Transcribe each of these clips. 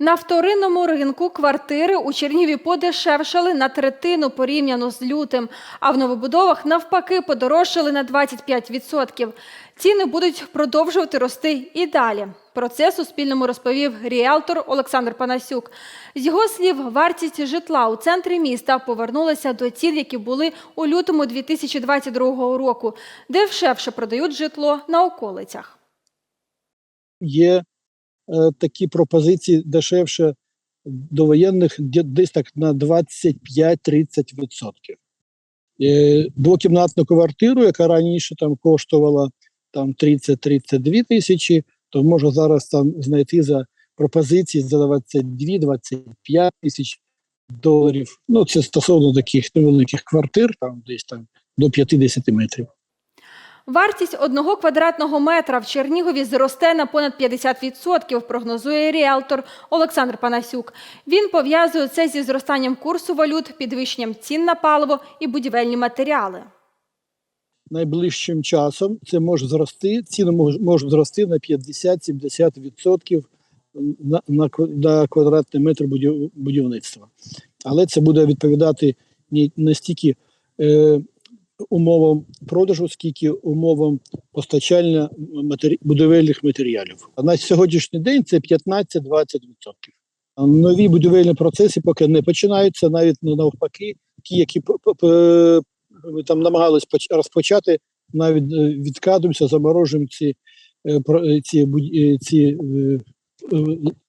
На вторинному ринку квартири у Чернігові подешевшали на третину порівняно з лютим, а в новобудовах навпаки подорожчали на 25%. Ціни будуть продовжувати рости і далі. Про це Суспільному розповів ріелтор Олександр Панасюк. З його слів, вартість житла у центрі міста повернулася до цін, які були у лютому 2022 року, дешевше продають житло на околицях. є такі пропозиції дешевше довоєнних де- десь так на 25-30%. Е, Двокімнатну квартиру, яка раніше там коштувала там 30-32 тисячі, то можна зараз там знайти за пропозиції за 22-25 тисяч доларів. Ну, це стосовно таких невеликих квартир, там десь там до 50 метрів. Вартість одного квадратного метра в Чернігові зросте на понад 50%, прогнозує ріелтор Олександр Панасюк. Він пов'язує це зі зростанням курсу валют, підвищенням цін на паливо і будівельні матеріали. найближчим часом це може зрости, ціни можуть зрости на 50-70% на, на, квадратний метр будів, будівництва. Але це буде відповідати не стільки е, умовам продажу, скільки умовам постачання матері, будівельних матеріалів. А на сьогоднішній день це 15-20%. А Нові будівельні процеси поки не починаються, навіть навпаки, ті, які там намагались поч- розпочати, навіть е, відкладуємося, заморожуємо ці, е, е, ці, ці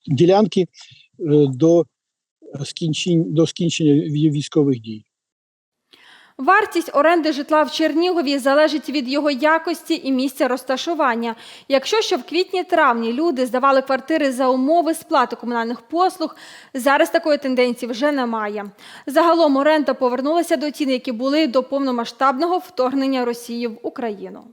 ділянки до скінчення, до скінчення військових дій. Вартість оренди житла в Чернігові залежить від його якості і місця розташування. Якщо ще в квітні-травні люди здавали квартири за умови сплати комунальних послуг, зараз такої тенденції вже немає. Загалом оренда повернулася до цін, які були до повномасштабного вторгнення Росії в Україну.